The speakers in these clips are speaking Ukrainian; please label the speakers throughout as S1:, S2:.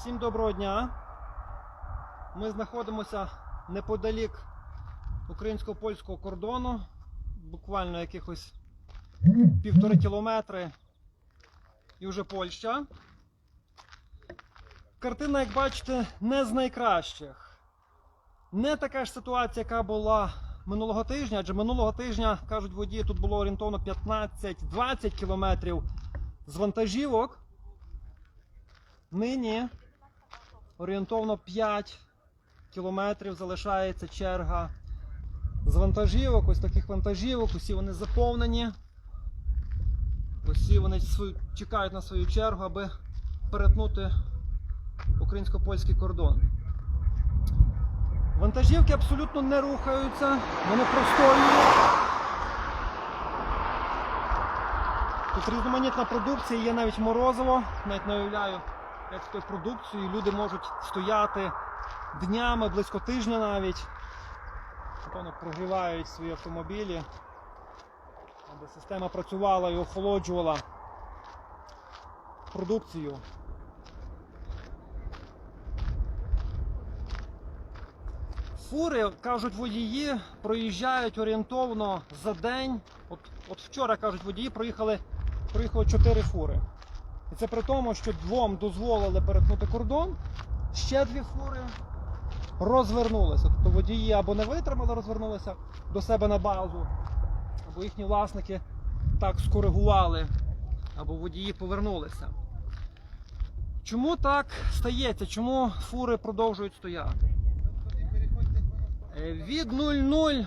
S1: Всім доброго дня. Ми знаходимося неподалік українсько-польського кордону, буквально якихось півтори кілометри і вже Польща. Картина, як бачите, не з найкращих. Не така ж ситуація, яка була минулого тижня, адже минулого тижня, кажуть водії, тут було орієнтовно 15-20 кілометрів з вантажівок. Нині орієнтовно 5 кілометрів залишається черга з вантажівок, ось таких вантажівок, усі вони заповнені. Усі вони свою, чекають на свою чергу, аби перетнути українсько-польський кордон. Вантажівки абсолютно не рухаються, вони простоюють. Тут різноманітна продукція, є навіть морозиво, навіть не уявляю, тою продукцією люди можуть стояти днями, близько тижня навіть. Напевно, прогрівають свої автомобілі, аби система працювала і охолоджувала продукцію. Фури, кажуть водії, проїжджають орієнтовно за день. От, от вчора, кажуть водії, проїхали, проїхало 4 фури. І це при тому, що двом дозволили перетнути кордон, ще дві фури розвернулися. Тобто водії або не витримали, розвернулися до себе на базу, або їхні власники так скоригували, або водії повернулися. Чому так стається? Чому фури продовжують стояти? Е, Від 00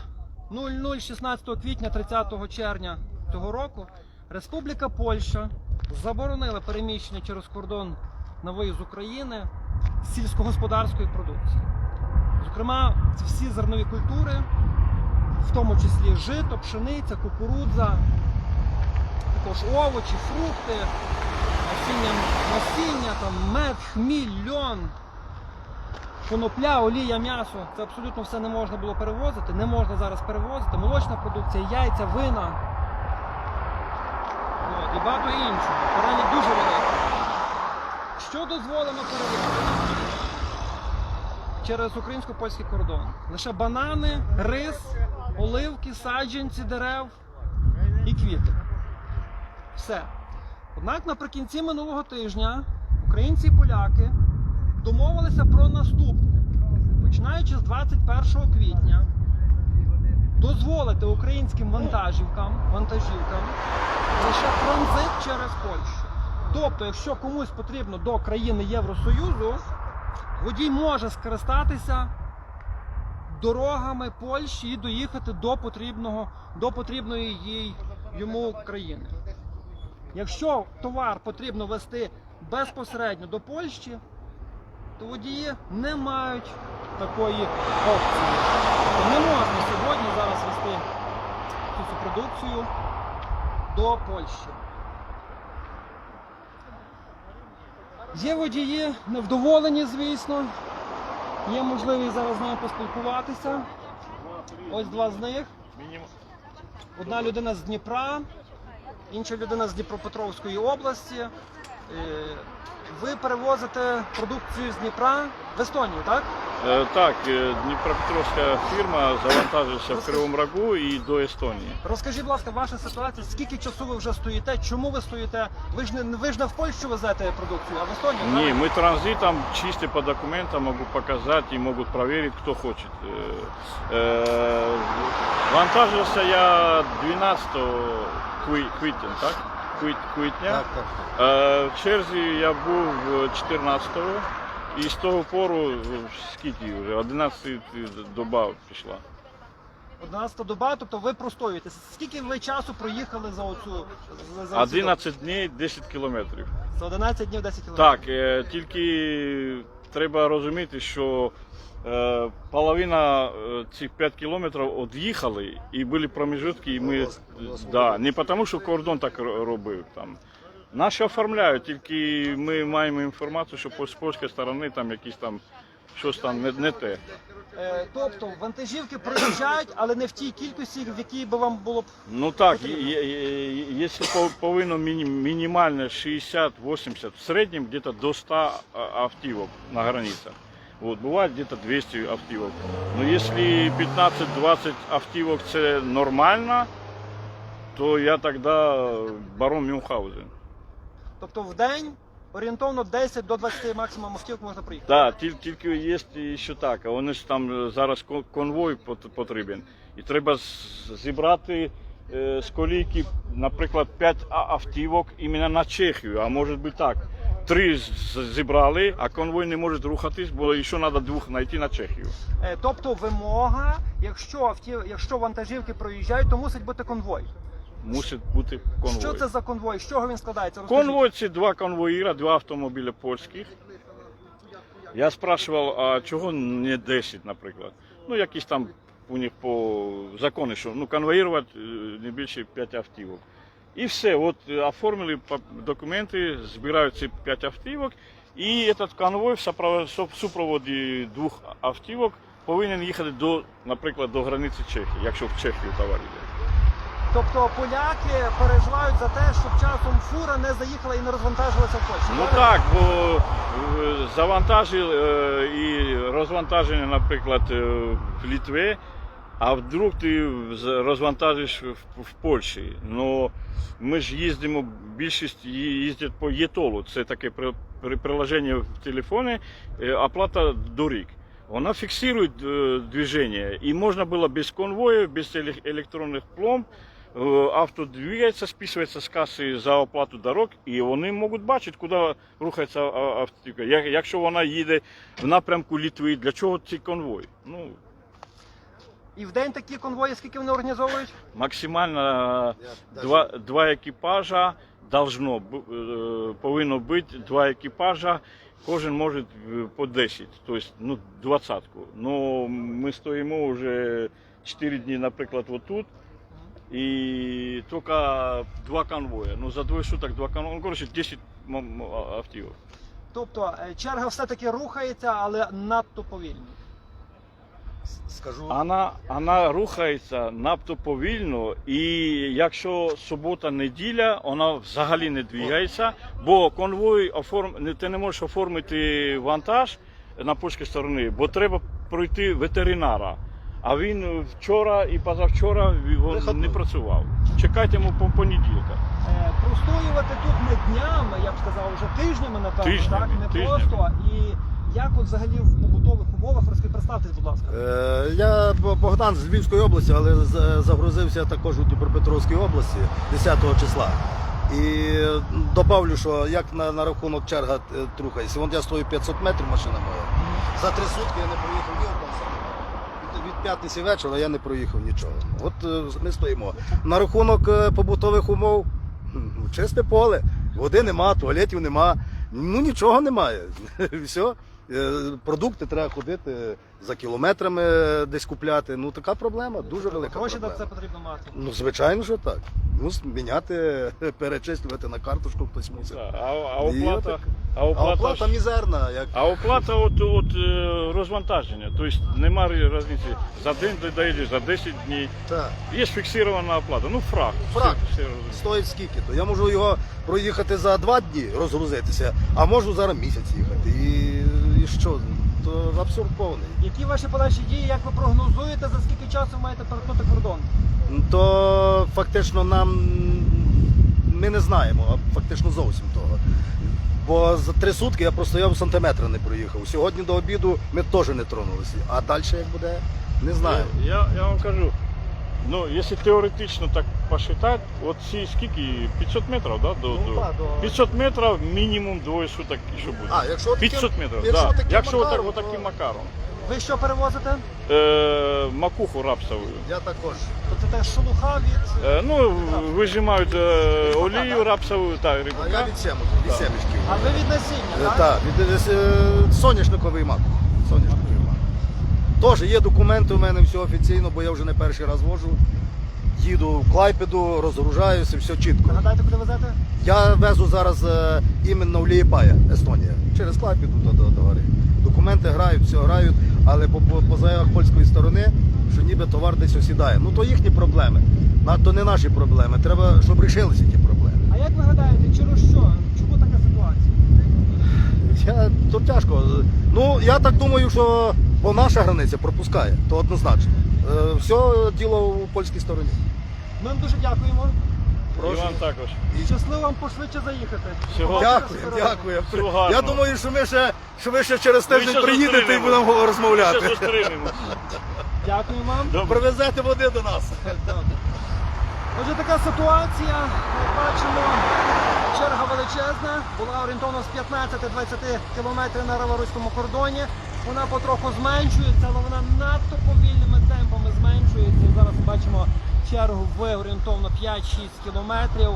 S1: 00 16 квітня 30 червня цього року Республіка Польща заборонила переміщення через кордон на виїзд з України сільськогосподарської продукції. Зокрема, це всі зернові культури, в тому числі жито, пшениця, кукурудза, також овочі, фрукти, насіння, насіння там, мед, хміль, льон, конопля, олія, м'ясо. Це абсолютно все не можна було перевозити, не можна зараз перевозити. Молочна продукція, яйця, вина. І багато іншого. Перелік дуже великий. Що дозволено перевозити? Через українсько-польський кордон. Лише банани, рис, оливки, саджанці дерев і квіти. Все. Однак наприкінці минулого тижня українці і поляки домовилися про наступне. Починаючи з 21 квітня, дозволити українським вантажівкам, вантажівкам лише транзит через Польщу. Тобто, якщо комусь потрібно до країни Євросоюзу, водій може скористатися дорогами Польщі і доїхати до потрібного, до потрібної їй йому країни. Якщо товар потрібно вести безпосередньо до Польщі, то водії не мають такої опції. Не можна сьогодні зараз цю продукцію до Польщі. Є водії невдоволені, звісно. Є можливість зараз з ними поспілкуватися. Ось два з них. Одна людина з Дніпра, інша людина з Дніпропетровської області. Е, Ви перевозите продукцію з Дніпра в Естонію, так?
S2: Е, Так, е, Дніпропетровська фірма завантажився в Кривому Рогу і до Естонії.
S1: Розкажіть, будь ласка, ваша ситуація, скільки часу ви вже стоїте? Чому ви стоїте? Ви ж не ви ж не в Польщу везете продукцію, а в Естонію?
S2: Не,
S1: правильно?
S2: мы транзитом чисто по документам могу показать и могут проверить, кто хочет. Э, э, Вантажился я 12 кви- квітня, так? Квіт- Квітня.
S3: Так, так, так.
S2: Е, В черзі я був 14-го і з того пору скільки вже 11 доба пішла.
S1: 11 доба, тобто ви простоюєте. Скільки ви часу проїхали за оцю за, за оцю
S2: 11 днів 10 кілометрів.
S1: За 11 днів 10 кілометрів.
S2: Так, е, тільки треба розуміти, що е, половина е, цих 5 кілометрів від'їхали і були проміжутки, і ми да, не тому, що кордон так робив там. Наші оформляють, тільки ми маємо інформацію, що з польської сторони там якісь там щось там не, не те.
S1: Е, тобто вантажівки проїжджають, але не в тій кількості, в якій би вам було б.
S2: Ну так, є- є- є- якщо по- повинно міні- мінімально 60-80, в середньому где-то до 100 а- автівок на границях. Вот, бывает где-то 200 автівок. Но если 15-20 автівок це нормально, то я тогда барон Мюнхгаузен.
S1: Тобто в день орієнтовно 10 до 20 максимум автівок можна проїхати.
S2: Так, тільки, тільки є ще так. а Вони ж там е, зараз кон- конвой пот- потрібен. І треба зібрати е, з колійки, наприклад, 5 автівок іменно на Чехію. А може бути так. Три зібрали, а конвой не може рухатись, бо ще треба двох знайти на Чехію.
S1: Е, тобто вимога, якщо авті... якщо вантажівки проїжджають, то мусить бути конвой.
S2: Мусить бути конвой.
S1: Що це за конвой? З чого він складається? Розкажіть.
S2: Конвой це два конвоїра, два автомобіля польських. Я спрашивав, а чого не 10, наприклад? Ну, якісь там у них по закону, що ну, конвоювати е, не більше 5 автівок. І все, от е, оформили документи, збирають ці 5 автівок, і цей конвой в супроводі двох автівок повинен їхати до, наприклад, до границі Чехії, якщо в Чехію товар йде.
S1: Тобто поляки переживають за те, щоб часом фура не заїхала і не розвантажилася в Польщі.
S2: Ну так, бо е, завантажили е, і розвантаження, наприклад, е, в Літві, а вдруг ти розвантажиш в, в Польщі. Ну, ми ж їздимо, більшість їздять по ЄТОЛу. Це таке при, при, приложення в телефоні, е, оплата доріг. Вона фіксує е, движення, і можна було без конвою, без електронних пломб, Е, авто двигається, списується з каси за оплату дорог, і вони можуть бачити, куди рухається автівка. Якщо вона їде в напрямку Літви, для чого цей конвой? Ну,
S1: І в день такі конвої, скільки вони організовують?
S2: максимально два, два екіпажа должно, бу- е, повинно бути два екіпажа, кожен може е, по 10, тобто ну, двадцятку. Ну, ми стоїмо вже 4 дні, наприклад, отут, і тільки два конвоя. Ну, за двоє суток два конвоя, ну, коротше, 10 м- м- автівок.
S1: Тобто е, черга все-таки рухається, але надто повільно.
S3: Скажу,
S2: Вона, вона рухається надто повільно, і якщо субота, неділя, вона взагалі не двигається, бо конвой оформ... не- ти не можеш оформити вантаж на польській стороні, бо треба пройти ветеринара. А він вчора і позавчора він не працював. Чекайте йому по понеділка.
S1: Е, простоювати тут не днями, я б сказав, вже тижнями, напевно,
S2: Тижнями,
S1: так? Не
S2: тижнями.
S1: просто. І як от взагалі в побутових умовах, розкажіть, представтесь, будь ласка.
S3: е, я Богдан з Львівської області, але загрузився також у Дніпропетровській області 10 числа. І добавлю, що як на, на рахунок черга е, трухається. Вон я стою 500 метрів, машина моя. За три сутки я не проїхав ні одного п'ятниці вечора я не проїхав нічого. От е, ми стоїмо. На рахунок е, побутових умов, чисте поле, води нема, туалетів нема, ну нічого немає. Все. Е, Продукти треба ходити за кілометрами е, десь купляти. Ну така проблема, дуже велика
S1: Гроші на це потрібно мати.
S3: Ну, звичайно, що так. Ну, міняти, перечислювати на карточку хтось мусить.
S2: А, а,
S3: І
S2: оплата, а
S3: А
S2: оплата,
S3: оплата мізерна, як
S2: А оплата от, от е, розвантаження. Тобто немає різниці за день ти доїдеш, за 10 днів.
S3: так.
S2: Є фіксована оплата. Ну, фраг.
S3: Фраг.
S2: Все- все-
S3: Стоїть скільки то. Я можу його проїхати за два дні, розгрузитися, а можу зараз місяць їхати. І, і що? То абсурд повний.
S1: Які ваші подальші дії, як ви прогнозуєте, за скільки часу маєте перетнути кордон?
S3: То фактично нам ми не знаємо, а фактично зовсім того. Бо за три сутки я простояв сантиметра не проїхав. Сьогодні до обіду ми теж не тронулися. А далі як буде, не знаю.
S2: Я, я вам кажу, ну, якщо теоретично так посчитати, от ці скільки? 500 метрів, да? До,
S1: Ну,
S2: до...
S1: до-
S2: 500 метрів мінімум двоє суток ще буде.
S3: А, якщо таким-
S2: 500 метрів,
S3: якщо
S2: да.
S3: таким
S2: якщо отак,
S3: макаром,
S2: отаким
S3: то-
S2: макаром.
S1: Ви що перевозите?
S2: Е, макуху рапсову.
S3: Я також.
S1: То це теж шелуха від.
S2: Е, ну, вижимають е, олію рапсову та
S3: А я
S2: рибака.
S3: від сімок, від семечків.
S1: А ви від насіння,
S3: Е,
S1: так?
S3: Так, від е, соняшниковий мак. Соняшниковий мак. Теж є документи у мене все офіційно, бо я вже не перший раз вожу. Їду в Клайпеду, розгружаюся, все чітко.
S1: Нагадайте, куди везете?
S3: Я везу зараз е, іменно в Лієпая, Естонія. Через Клайпеду до, до, до гори. Документи грають, все грають. але по, по, по заявах польської сторони, що ніби товар десь осідає. Ну то їхні проблеми, на- то не наші проблеми. Треба, щоб рішилися ті проблеми.
S1: А як ви гадаєте, через що? Чому така ситуація?
S3: Я, то тяжко. Ну, я так думаю, що по наша границя пропускає, то однозначно. Е, все діло у польській стороні.
S1: Ми вам дуже дякуємо.
S2: І вам також.
S1: Щасливо вам пошвидше заїхати.
S2: Всього.
S3: Дякую, дякую.
S2: Всього гарного.
S3: Я думаю, що ми ще, що ви ще через
S2: Ми
S3: тиждень
S2: ще
S3: приїдете і
S2: зустрінемось.
S3: будемо
S2: Ще
S3: розмовляти.
S2: зустрінемось.
S1: Дякую вам.
S2: Добре.
S3: Привезете води до нас.
S1: Отже, така ситуація. Як бачимо, черга величезна. Була орієнтовно з 15-20 кілометрів на Раваруському кордоні. Вона потроху зменшується, але вона надто повільними темпами зменшується. І зараз бачимо чергу в орієнтовно 5-6 кілометрів.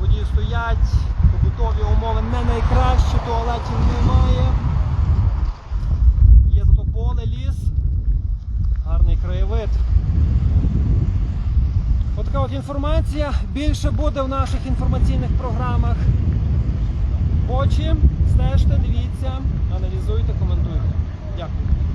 S1: Водії стоять, побутові умови не найкращі, туалетів немає. Є зато поле, ліс, гарний краєвид. Отака от інформація. Більше буде в наших інформаційних програмах. Очі, стежте, дивіться, аналізуйте, коментуйте. Дякую.